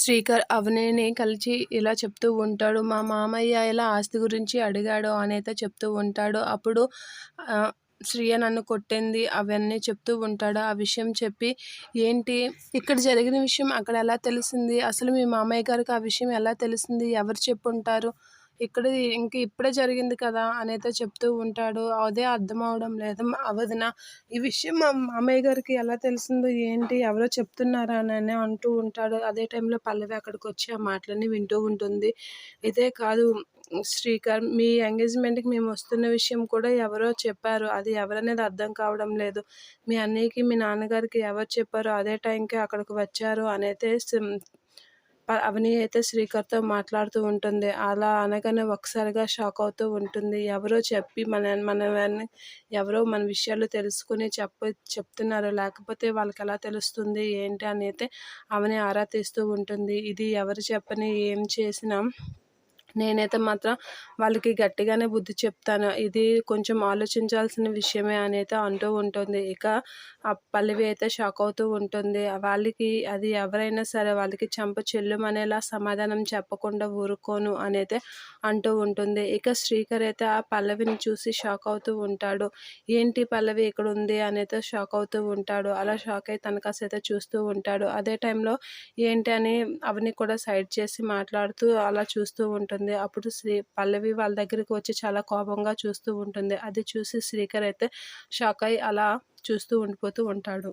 శ్రీకర్ అవనిని కలిసి ఇలా చెప్తూ ఉంటాడు. మా మామయ్య ఇలా ఆస్తి గురించి అడిగాడు అనేది చెప్తూ ఉంటాడు. అప్పుడు శ్రీయ నన్ను కొట్టింది అవన్నీ చెప్తూ ఉంటాడు. ఆ విషయం చెప్పి ఏంటి ఇక్కడ జరిగిన విషయం అక్కడ ఎలా తెలిసింది? అసలు మీ మామయ్య గారికి ఆ విషయం ఎలా తెలిసింది? ఎవరు చెప్పుంటారు? ఇక్కడ ఇంక ఇప్పుడే జరిగింది కదా అనేది చెప్తూ ఉంటాడు. అదే అర్థం అవడం లేదు. వదిన ఈ విషయం మా మామయ్య గారికి ఎలా తెలిసిందో ఏంటి ఎవరో చెప్తున్నారా అని అంటూ ఉంటాడు. అదే టైంలో పల్లవి అక్కడికి వచ్చి ఆ మాటలన్నీ వింటూ ఉంటుంది. ఇదే కాదు శ్రీకర్ మీ ఎంగేజ్మెంట్కి మేము వస్తున్న విషయం కూడా ఎవరో చెప్పారు. అది ఎవరనేది అర్థం కావడం లేదు. మీ అన్నయ్యకి మీ నాన్నగారికి ఎవరు చెప్పారో అదే టైంకి అక్కడికి వచ్చారు అనైతే అవని అయితే శ్రీకర్తో మాట్లాడుతూ ఉంటుంది. అలా అనగానే ఒకసారిగా షాక్ అవుతూ ఉంటుంది. ఎవరో చెప్పి మన మన ఎవరో మన విషయాలు తెలుసుకుని చెప్ప చెప్తున్నారు. లేకపోతే వాళ్ళకి ఎలా తెలుస్తుంది ఏంటి అని అయితే అవని ఆరా తీస్తూ ఉంటుంది. ఇది ఎవరు చెప్పని ఏం చేసినా నేనైతే మాత్రం వాళ్ళకి గట్టిగానే బుద్ధి చెప్తాను. ఇది కొంచెం ఆలోచించాల్సిన విషయమే అనేది అంటూ ఉంటుంది. ఇక ఆ పల్లవి అయితే షాక్ అవుతూ ఉంటుంది. వాళ్ళకి అది ఎవరైనా సరే వాళ్ళకి చంప చెల్లుమనేలా సమాధానం చెప్పకుండా ఊరుకోను అనైతే అంటూ ఉంటుంది. ఇక శ్రీకర్ అయితే ఆ పల్లవిని చూసి షాక్ అవుతూ ఉంటాడు. ఏంటి పల్లవి ఇక్కడ ఉంది అనేది షాక్ అవుతూ ఉంటాడు. అలా షాక్ అయి తన అయితే చూస్తూ ఉంటాడు. అదే టైంలో ఏంటి అని అవన్నీ కూడా సైడ్ చేసి మాట్లాడుతూ అలా చూస్తూ ఉంటుంది. ఉంటుంది. అప్పుడు శ్రీ పల్లవి వాళ్ళ దగ్గరికి వచ్చి చాలా కోపంగా చూస్తూ ఉంటుంది. అది చూసి శ్రీకర్ అయితే షాక్ అయి అలా చూస్తూ ఉండిపోతూ ఉంటాడు.